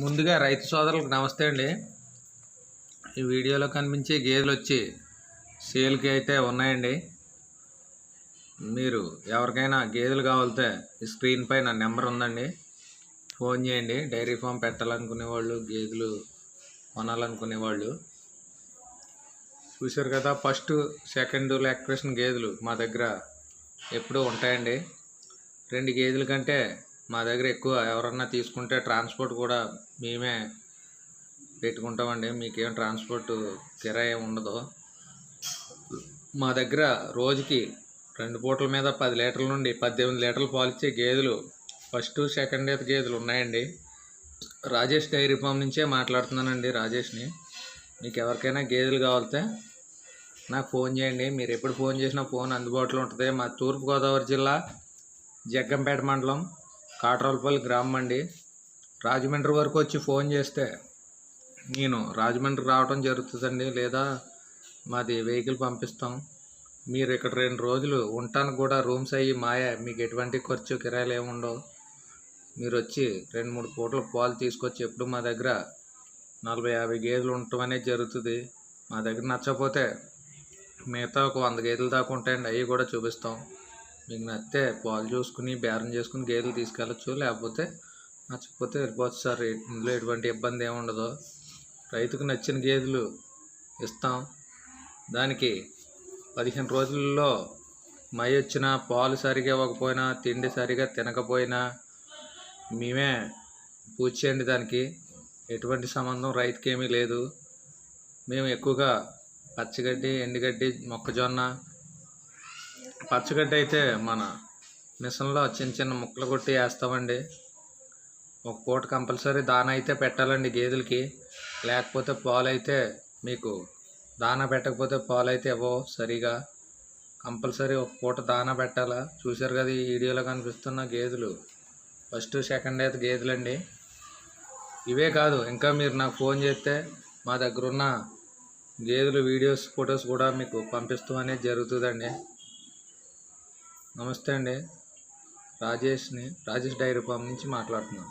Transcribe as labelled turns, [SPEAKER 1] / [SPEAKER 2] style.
[SPEAKER 1] ముందుగా రైతు సోదరులకు నమస్తే అండి. ఈ వీడియోలో కనిపించే గేదెలు వచ్చి సేల్కి అయితే ఉన్నాయండి. మీరు ఎవరికైనా గేదెలు కావాలితే ఈ స్క్రీన్ పైన నెంబర్ ఉందండి. ఫోన్ చేయండి. డైరీ ఫామ్ పెట్టాలనుకునే వాళ్ళు గేదెలు కొనాలనుకునే వాళ్ళు. చూశారు కదా ఫస్ట్ సెకండ్ లాక్టేషన్ గేదెలు మా దగ్గర ఎప్పుడూ ఉంటాయండి. రెండు గేదెల కంటే మా దగ్గర ఎక్కువ ఎవరన్నా తీసుకుంటే ట్రాన్స్పోర్ట్ కూడా మేమే పెట్టుకుంటామండి. మీకేం ట్రాన్స్పోర్ట్ కిరాయి ఉండదు. మా దగ్గర రోజుకి రెండు పూటల మీద పది లీటర్ల నుండి పద్దెనిమిది లీటర్లు పాలిచ్చే గేదెలు ఫస్ట్ సెకండ్ ఇయర్ గేదెలు ఉన్నాయండి. రాజేష్ డైరీ ఫామ్ నుంచే మాట్లాడుతున్నానండి రాజేష్ని. మీకు ఎవరికైనా గేదెలు కావాలితే నాకు ఫోన్ చేయండి. మీరు ఎప్పుడు ఫోన్ చేసినా ఫోన్ అందుబాటులో ఉంటుంది. మా తూర్పుగోదావరి జిల్లా జగ్గంపేట మండలం కాట్రోలపల్లి గ్రామం అండి. రాజమండ్రి వరకు వచ్చి ఫోన్ చేస్తే నేను రాజమండ్రి రావడం జరుగుతుందండి. లేదా మాది వెహికల్ పంపిస్తాం. మీరు ఇక్కడ రెండు రోజులు ఉండటానికి కూడా రూమ్స్ అయ్యి మాయ. మీకు ఎటువంటి ఖర్చు కిరాయిలు ఏమి ఉండవు. మీరు వచ్చి రెండు మూడు పూటల పాలు తీసుకొచ్చి ఎప్పుడు మా దగ్గర నలభై యాభై గేదెలు ఉండటం అనేది జరుగుతుంది. మా దగ్గర నచ్చకపోతే మిగతా ఒక వంద గేదెలు దాకా ఉంటాయండి. అవి కూడా చూపిస్తాం. మీకు నచ్చితే పాలు చూసుకుని బేరం చేసుకుని గేదెలు తీసుకెళ్ళచ్చు లేకపోతే నచ్చకపోతే వెళ్ళిపోవచ్చు సార్. ఇందులో ఎటువంటి ఇబ్బంది ఏముండదు రైతుకు నచ్చిన గేదెలు ఇస్తాం. దానికి పదిహేను రోజుల్లో మై వచ్చిన పాలు సరిగా ఇవ్వకపోయినా తిండి సరిగా తినకపోయినా మేమే పూజ చేయండి దానికి. ఎటువంటి సంబంధం రైతుకి ఏమీ లేదు. మేము ఎక్కువగా పచ్చిగడ్డి ఎండుగడ్డి మొక్కజొన్న పచ్చగడ్డి అయితే మన మిషన్లో చిన్న చిన్న ముక్కలు కొట్టి వేస్తామండి. ఒక పూట కంపల్సరీ దాన అయితే పెట్టాలండి గేదెలకి. లేకపోతే పాలు అయితే మీకు దానా పెట్టకపోతే పాలు అయితే ఇవ్వవు సరిగా. కంపల్సరీ ఒక పూట దానా పెట్టాలా? చూశారు కదా ఈ వీడియోలో కనిపిస్తున్న గేదెలు. ఫస్ట్ సెకండ్ అయితే గేదెలండి. ఇవే కాదు ఇంకా మీరు నాకు ఫోన్ చేస్తే మా దగ్గర ఉన్న గేదెలు వీడియోస్ ఫొటోస్ కూడా మీకు పంపిస్తాం అనేది జరుగుతుందండి. నమస్తే అండి. రాజేష్ని రాజేష్ డైరీ ఫామ్ నుంచి మాట్లాడుతున్నాను.